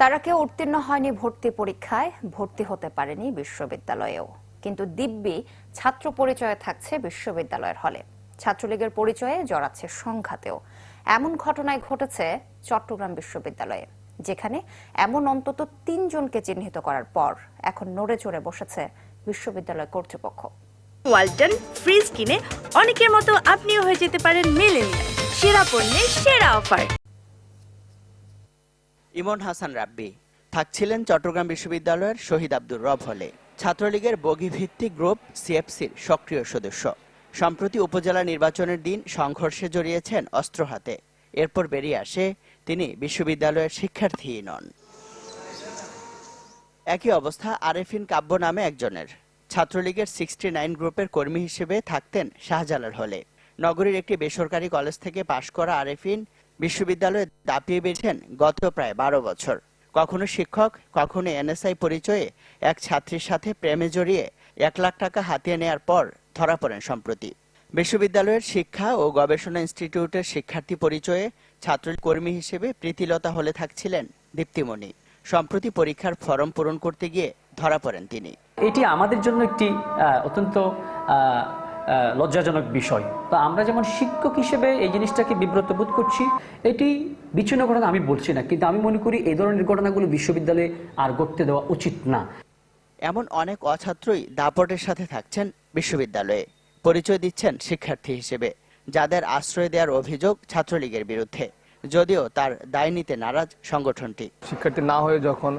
তারা কেউ উত্তীর্ণ হয়নি ভর্তি পরীক্ষায়, ভর্তি হতে পারেনি বিশ্ববিদ্যালয়েও। কিন্তু দিব্যি ছাত্র পরিচয়ে থাকছে বিশ্ববিদ্যালয়ের হলে। ছাত্রলীগের পরিচয়ে জড়াচ্ছে সংঘাতেও। এমন ঘটনায় ঘটেছে চট্টগ্রাম বিশ্ববিদ্যালয়ে, যেখানে এমন অন্তত তিনজনকে চিহ্নিত করার পর এখন নড়ে চড়ে বসেছে বিশ্ববিদ্যালয় কর্তৃপক্ষ। ওয়ালটন ফ্রিজ কিনে অনেকের মতো আপনিও হয়ে যেতে পারেন মেলেনিয়া সেরা পণ্যের সেরা অফার। ইমন হাসান রাব্বি থাকছিলেন চট্টগ্রাম বিশ্ববিদ্যালয়ের শহীদ আব্দুর রব হলে। ছাত্রলীগের বগিভিত্তিক গ্রুপ সিএফসির সক্রিয় সদস্য। সম্প্রতি উপজেলা নির্বাচনের দিন সংঘর্ষে জড়িয়েছেন অস্ত্র হাতে। এরপর বেরিয়ে আসে তিনি বিশ্ববিদ্যালয়ের শিক্ষার্থীই নন। একই অবস্থা আরেফিন কাব্য নামে একজনের। ছাত্রলীগের সিক্সটি নাইন গ্রুপের কর্মী হিসেবে থাকতেন শাহজালাল হলে। নগরীর একটি বেসরকারি কলেজ থেকে পাশ করা আরেফিন বিশ্ববিদ্যালয়ে দাপিয়ে বেড়েছেন গত প্রায় বারো বছর। কখনো শিক্ষক, কখনো এনএসআই পরিচয়ে এক ছাত্রীর সাথে প্রেমে জড়িয়ে এক লাখ টাকা হাতিয়ে নেয়ার পর ধরা পড়েন সম্প্রতি। বিশ্ববিদ্যালয়ের শিক্ষা ও গবেষণা ইনস্টিটিউটের শিক্ষার্থী পরিচয়ে ছাত্র কর্মী হিসেবে প্রীতিলতা হলে থাকছিলেন দীপ্তিমণি। সম্প্রতি পরীক্ষার ফর্ম পূরণ করতে গিয়ে ধরা পড়েন তিনি। এটি আমাদের জন্য একটি অত্যন্ত লজ্জাজনক বিষয়। তো আমরা যেমন শিক্ষক হিসেবে এই জিনিসটাকে বিব্রত বোধ করছি এটি বিচ্ছিন্ন ঘটনা আমি বলছি না কিন্তু আমি মনে করি এই ধরনের ঘটনাগুলো বিশ্ববিদ্যালয়ে আর ঘটতে দেওয়া উচিত না। এমন অনেক অছাত্রই দাপটের সাথে থাকছেন বিশ্ববিদ্যালয়ে। পরিচয় দিচ্ছেন শিক্ষার্থী হিসেবে যাদের আশ্রয় দেওয়ার অভিযোগ ছাত্রলীগের বিরুদ্ধে যদিও তার দায় নিতে নারাজ সংগঠনটি। শিক্ষার্থী না হয়ে যখন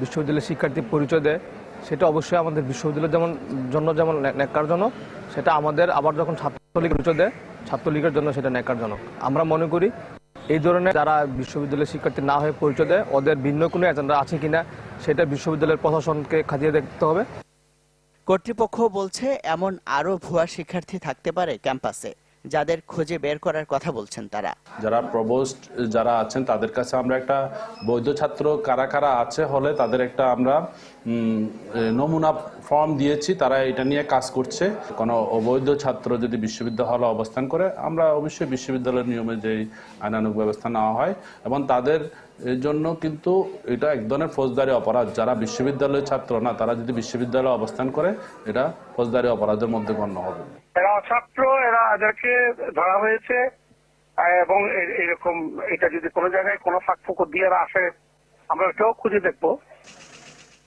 বিশ্ববিদ্যালয়ের শিক্ষার্থী পরিচয় দেয় সেটা অবশ্যই আমাদের বিশ্ববিদ্যালয় যেমন জন্য যেমন ন্যা- ন্যাক্কারজনক সেটা আমাদের আবার যখন ছাত্রলীগ রুচ দেয়, ছাত্রলীগের জন্য সেটা ন্যাকারজনক আমরা মনে করি এই ধরনের যারা বিশ্ববিদ্যালয়ের শিক্ষার্থী না হয়ে পরিচয় দেয়, ওদের ভিন্ন কোনো এজেন্ডা আছে কিনা, সেটা বিশ্ববিদ্যালয়ের প্রশাসনকে খাতিয়ে দেখতে হবে। কর্তৃপক্ষ বলছে, এমন আরও ভুয়া শিক্ষার্থী থাকতে পারে ক্যাম্পাসে। যাদের খুঁজে বের করার কথা বলছেন তারা। যারা প্রবোস্ট যারা আছেন তাদের কাছে আমরা একটা বৈধ ছাত্র কারা কারা আছে হলে তাদের একটা আমরা নমুনা ফর্ম দিয়েছি তারা এটা নিয়ে কাজ করছে। কোনো অবৈধ ছাত্র যদি বিশ্ববিদ্যালয় হলে অবস্থান করে আমরা অবশ্যই বিশ্ববিদ্যালয়ের নিয়মে যেই আইনানুগ ব্যবস্থা নেওয়া হয় এবং তাদের এর জন্য কিন্তু এটা এক ধরনের ফৌজদারি অপরাধ। যারা বিশ্ববিদ্যালয়ের ছাত্র না তারা যদি বিশ্ববিদ্যালয়ে অবস্থান করে এটা ফৌজদারি অপরাধের মধ্যে গণ্য হবে। ছাত্র এরা এদেরকে ধরা হয়েছে, এবং এরকম এটা যদি কোনো জায়গায় কোনো ফাঁক ফুকর দিয়ে আসে, আমরা এটাও খুঁজে দেখব।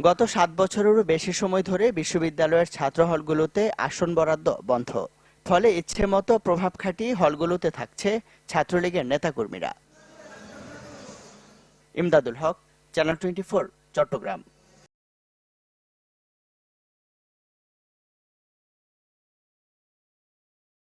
গত সাত বছরেরও বেশি সময় ধরে বিশ্ববিদ্যালয়ের ছাত্র হলগুলোতে আসন বরাদ্দ বন্ধ। ফলে ইচ্ছে মতো প্রভাব খাটিয়ে হলগুলোতে থাকছে ছাত্রলীগের নেতাকর্মীরা। Imdadul Haque, channel twenty four, Chattogram.